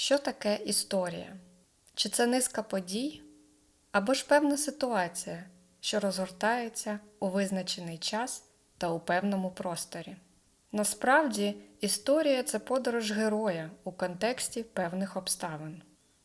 Що таке історія? Чи це низка подій? Або ж певна ситуація, що розгортається у визначений час та у певному просторі? Насправді, історія це подорож героя у контексті певних обставин.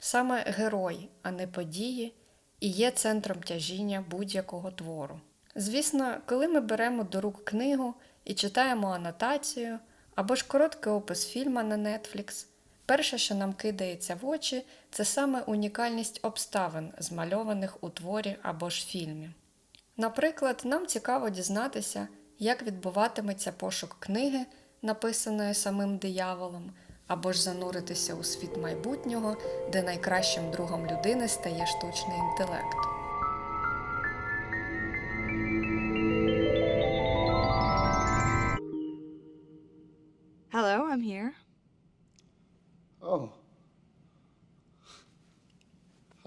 Саме герой, а не події, і є центром тяжіння будь-якого твору. Звісно, коли ми беремо до рук книгу і читаємо анотацію або ж короткий опис фільма на Netflix, перше, що нам кидається в очі, це саме унікальність обставин, змальованих у творі або ж фільмі. Наприклад, нам цікаво дізнатися, як відбуватиметься пошук книги, написаної самим дияволом, або ж зануритися у світ майбутнього, де найкращим другом людини стає штучний інтелект.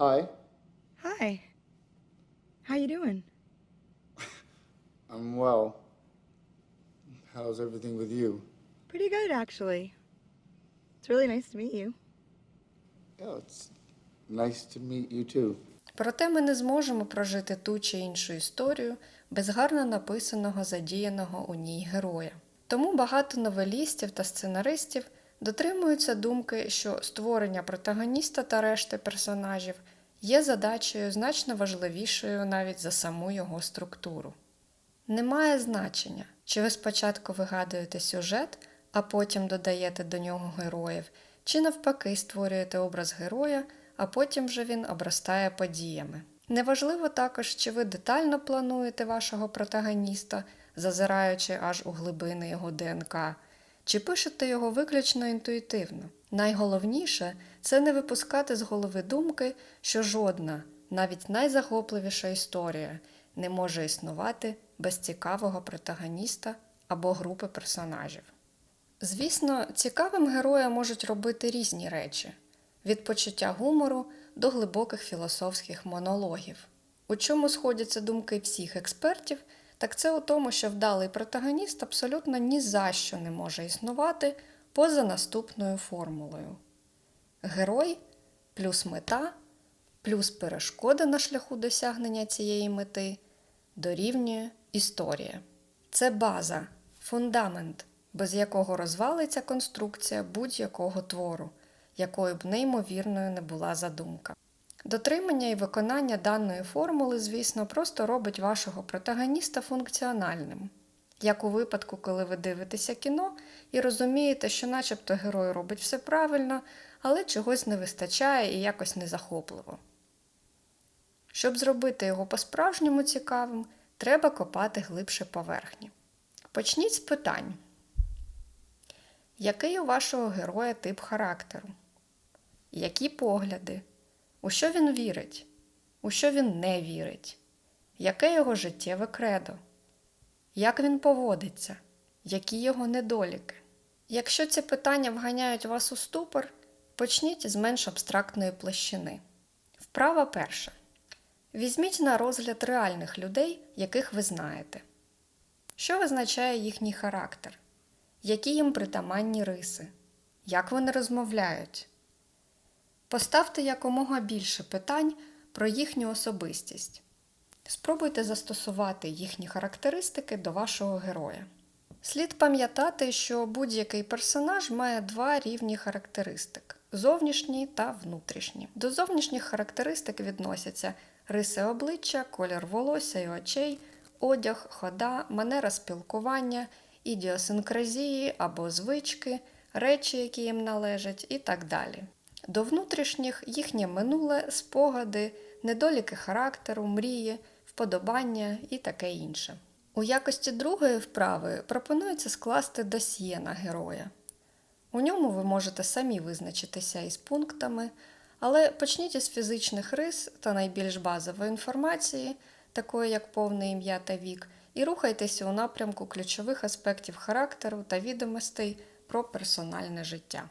Hi, Hi. How you doing? I'm well. How's everything with you? Pretty good, actually. It's really nice to meet you. Yeah, it's nice to meet you too. Проте ми не зможемо прожити ту чи іншу історію без гарно написаного, задіяного у ній героя. Тому багато новелістів та сценаристів дотримуються думки, що створення протагоніста та решти персонажів є задачею значно важливішою навіть за саму його структуру. Немає значення, чи ви спочатку вигадуєте сюжет, а потім додаєте до нього героїв, чи навпаки створюєте образ героя, а потім вже він обростає подіями. Неважливо також, чи ви детально плануєте вашого протагоніста, зазираючи аж у глибини його ДНК, чи пишете його виключно інтуїтивно. Найголовніше це не випускати з голови думки, що жодна, навіть найзахопливіша історія не може існувати без цікавого протагоніста або групи персонажів. Звісно, цікавим героя можуть робити різні речі від почуття гумору до глибоких філософських монологів. У чому сходяться думки всіх експертів, так це у тому, що вдалий протагоніст абсолютно ні за що не може існувати поза наступною формулою: герой плюс мета плюс перешкода на шляху досягнення цієї мети дорівнює історія. Це база, фундамент, без якого розвалиться конструкція будь-якого твору, якою б неймовірною не була задумка. Дотримання і виконання даної формули, звісно, просто робить вашого протагоніста функціональним. Як у випадку, коли ви дивитеся кіно і розумієте, що начебто герой робить все правильно, але чогось не вистачає і якось незахопливо. Щоб зробити його по-справжньому цікавим, треба копати глибше поверхні. Почніть з питань. Який у вашого героя тип характеру? Які погляди? У що він вірить? У що він не вірить? Яке його життєве кредо? Як він поводиться? Які його недоліки? Якщо ці питання вганяють вас у ступор, почніть з менш абстрактної площини. Вправа перша. Візьміть на розгляд реальних людей, яких ви знаєте. Що визначає їхній характер? Які їм притаманні риси? Як вони розмовляють? Поставте якомога більше питань про їхню особистість. Спробуйте застосувати їхні характеристики до вашого героя. Слід пам'ятати, що будь-який персонаж має два рівні характеристик зовнішні та внутрішні. До зовнішніх характеристик відносяться риси обличчя, колір волосся і очей, одяг, хода, манера спілкування, ідіосинкразії або звички, речі, які їм належать, і так далі. До внутрішніх їхнє минуле, спогади, недоліки характеру, мрії, вподобання і таке інше. У якості другої вправи пропонується скласти досьє на героя. У ньому ви можете самі визначитися із пунктами, але почніть із фізичних рис та найбільш базової інформації, такої як повне ім'я та вік, і рухайтеся у напрямку ключових аспектів характеру та відомостей про персональне життя.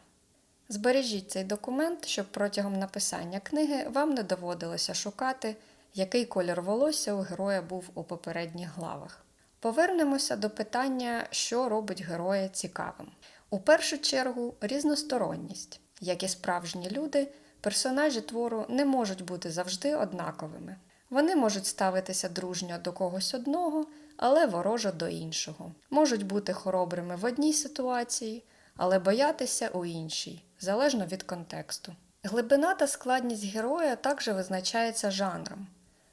Збережіть цей документ, щоб протягом написання книги вам не доводилося шукати, який колір волосся у героя був у попередніх главах. Повернемося до питання, що робить героя цікавим. У першу чергу різносторонність. Як і справжні люди, персонажі твору не можуть бути завжди однаковими. Вони можуть ставитися дружньо до когось одного, але ворожо до іншого. Можуть бути хоробрими в одній ситуації, але боятися у іншій, залежно від контексту. Глибина та складність героя також визначається жанром.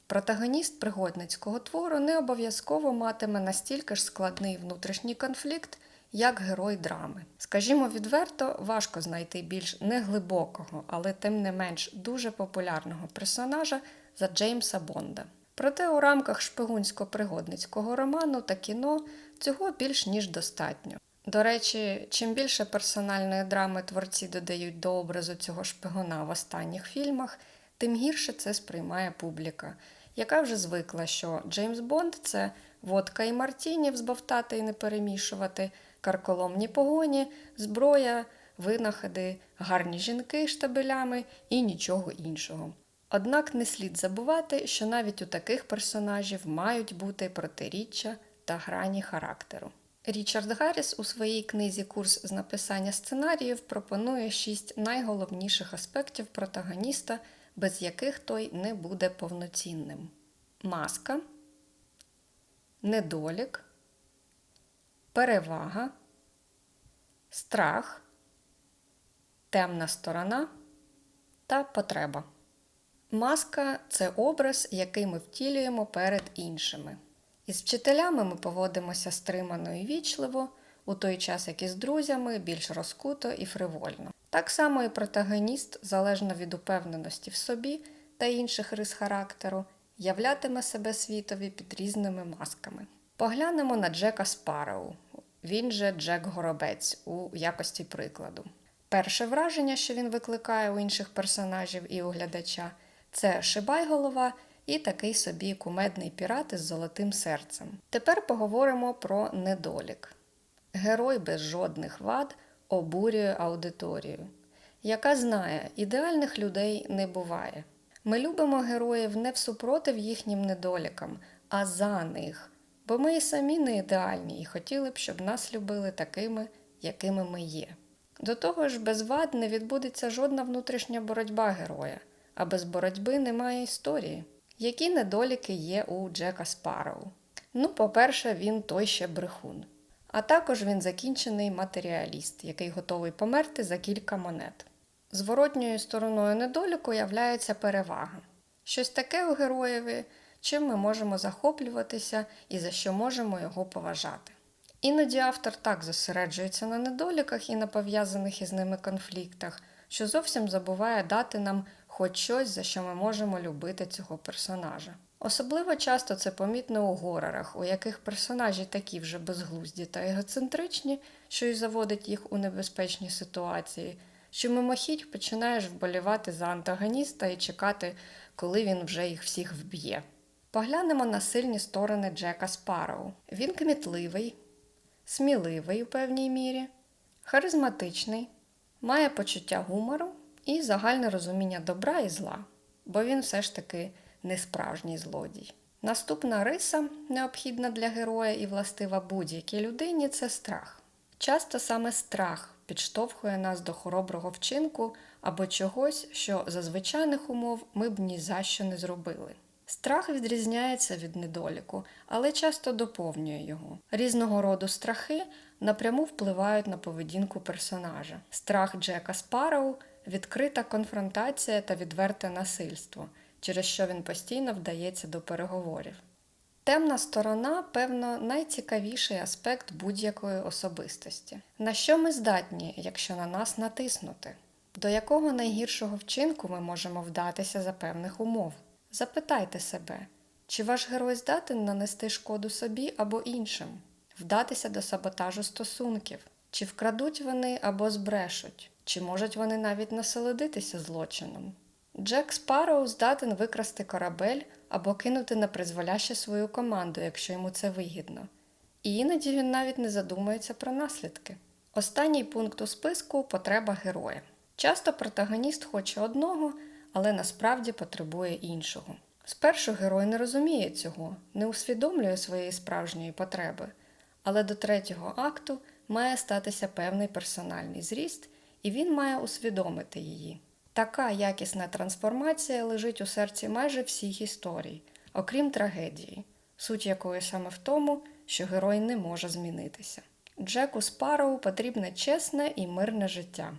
Протагоніст пригодницького твору не обов'язково матиме настільки ж складний внутрішній конфлікт, як герой драми. Скажімо відверто, важко знайти більш неглибокого, але тим не менш дуже популярного персонажа за Джеймса Бонда. Проте у рамках шпигунсько-пригодницького роману та кіно цього більш ніж достатньо. До речі, чим більше персональної драми творці додають до образу цього шпигуна в останніх фільмах, тим гірше це сприймає публіка, яка вже звикла, що Джеймс Бонд це водка і мартіні взбовтати і не перемішувати, карколомні погоні, зброя, винаходи, гарні жінки штабелями і нічого іншого. Однак не слід забувати, що навіть у таких персонажів мають бути протиріччя та грані характеру. Річард Гарріс у своїй книзі Курс з написання сценаріїв пропонує шість найголовніших аспектів протагоніста, без яких той не буде повноцінним: маска, недолік, перевага, страх, темна сторона та потреба. Маска це образ, який ми втілюємо перед іншими. Із вчителями ми поводимося стримано і вічливо, у той час як із друзями більш розкуто і фривольно. Так само і протагоніст, залежно від упевненості в собі та інших рис характеру, являтиме себе світові під різними масками. Поглянемо на Джека Спароу, він же Джек Горобець у якості прикладу. Перше враження, що він викликає у інших персонажів і у глядача, це шибайголова і такий собі кумедний пірат із золотим серцем. Тепер поговоримо про недолік. Герой без жодних вад обурює аудиторію, яка знає, ідеальних людей не буває. Ми любимо героїв не всупротив їхнім недолікам, а за них. Бо ми і самі не ідеальні і хотіли б, щоб нас любили такими, якими ми є. До того ж, без вад не відбудеться жодна внутрішня боротьба героя, а без боротьби немає історії. Які недоліки є у Джека Спароу? Ну, по-перше, він той ще брехун. А також він закінчений матеріаліст, який готовий померти за кілька монет. Зворотньою стороною недоліку являється перевага. Щось таке у героєві, чим ми можемо захоплюватися і за що можемо його поважати. Іноді автор так зосереджується на недоліках і на пов'язаних із ними конфліктах, що зовсім забуває дати нам хоч щось, за що ми можемо любити цього персонажа. Особливо часто це помітно у горорах, у яких персонажі такі вже безглузді та егоцентричні, що й заводить їх у небезпечні ситуації, що мимохідь починаєш вболівати за антагоніста і чекати, коли він вже їх всіх вб'є. Поглянемо на сильні сторони Джека Спароу. Він кмітливий, сміливий у певній мірі, харизматичний, має почуття гумору і загальне розуміння добра і зла, бо він все ж таки не справжній злодій. Наступна риса, необхідна для героя і властива будь-якій людині, це страх. Часто саме страх підштовхує нас до хороброго вчинку або чогось, що за звичайних умов ми б ні за що не зробили. Страх відрізняється від недоліку, але часто доповнює його. Різного роду страхи напряму впливають на поведінку персонажа. Страх Джека Спароу відкрита конфронтація та відверте насильство, через що він постійно вдається до переговорів. Темна сторона, певно, найцікавіший аспект будь-якої особистості. На що ми здатні, якщо на нас натиснути? До якого найгіршого вчинку ми можемо вдатися за певних умов? Запитайте себе, чи ваш герой здатен нанести шкоду собі або іншим, вдатися до саботажу стосунків, чи вкрадуть вони або збрешуть, чи можуть вони навіть насолодитися злочином. Джек Спароу здатен викрасти корабель або кинути на призволяще свою команду, якщо йому це вигідно. І іноді він навіть не задумується про наслідки. Останній пункт у списку потреба героя. Часто протагоніст хоче одного, але насправді потребує іншого. Спершу герой не розуміє цього, не усвідомлює своєї справжньої потреби, але до третього акту має статися певний персональний зріст, і він має усвідомити її. Така якісна трансформація лежить у серці майже всіх історій, окрім трагедії, суть якої саме в тому, що герой не може змінитися. Джеку Спароу потрібне чесне і мирне життя,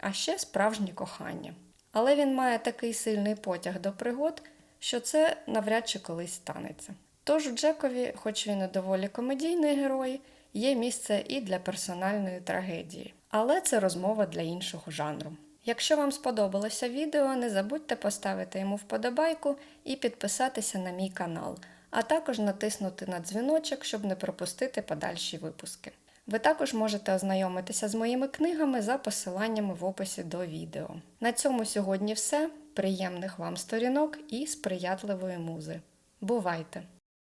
а ще справжнє кохання. Але він має такий сильний потяг до пригод, що це навряд чи колись станеться. Тож у Джекові, хоч він і доволі комедійний герой, є місце і для персональної трагедії. Але це розмова для іншого жанру. Якщо вам сподобалося відео, не забудьте поставити йому вподобайку і підписатися на мій канал, а також натиснути на дзвіночок, щоб не пропустити подальші випуски. Ви також можете ознайомитися з моїми книгами за посиланнями в описі до відео. На цьому сьогодні все. Приємних вам сторінок і сприятливої музи. Бувайте!